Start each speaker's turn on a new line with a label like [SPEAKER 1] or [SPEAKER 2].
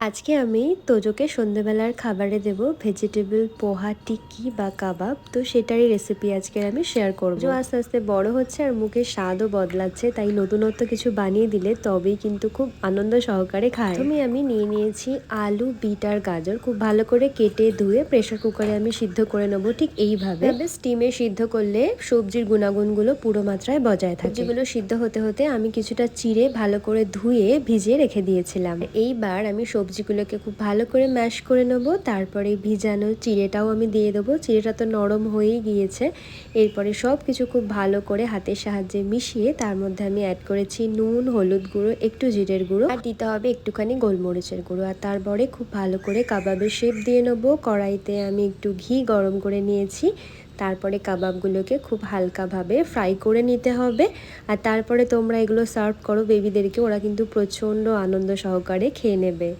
[SPEAKER 1] আজকে আমি তোজোকে সন্ধেবেলার খাবারে দেব ভেজিটেবল, পোহা, টিক্কি বা কাবাব। তো সেটারই রেসিপি আজকে আমি শেয়ার করব। আস্তে আস্তে বড় হচ্ছে আর মুখে স্বাদও বদলাচ্ছে, তাই নতুনত্ব কিছু বানিয়ে দিলে তবেই কিন্তু খুব আনন্দ সহকারে খায়। তুমি আমি নিয়ে নিয়েছি আলু, বিট আর গাজর। খুব ভালো করে কেটে ধুয়ে প্রেশার কুকারে আমি সিদ্ধ করে নেব ঠিক এইভাবে। স্টিমে সিদ্ধ করলে সবজির গুণাগুণগুলো পুরো মাত্রায় বজায় থাকে। যেগুলো সিদ্ধ হতে হতে আমি কিছুটা চিড়ে ভালো করে ধুয়ে ভিজিয়ে রেখে দিয়েছিলাম। এইবার আমি সবজিগুলোকে খুব ভালো করে ম্যাশ করে নেব। তারপরে ভিজানো চিড়েটাও আমি দিয়ে দেবো। চিড়েটা তো নরম হয়েই গিয়েছে। এরপরে সব কিছু খুব ভালো করে হাতের সাহায্যে মিশিয়ে তার মধ্যে আমি অ্যাড করেছি নুন, হলুদ গুঁড়ো, একটু জিরের গুঁড়ো। আর দিতে হবে একটুখানি গোলমরিচের গুঁড়ো। আর তারপরে খুব ভালো করে কাবাবের শেপ দিয়ে নেব। কড়াইতে আমি একটু ঘি গরম করে নিয়েছি। তারপরে কাবাবগুলোকে খুব হালকাভাবে ফ্রাই করে নিতে হবে। আর তারপরে তোমরা এগুলো সার্ভ করো। বেবিদেরকে ওরা কিন্তু প্রচণ্ড আনন্দ সহকারে খেয়ে নেবে।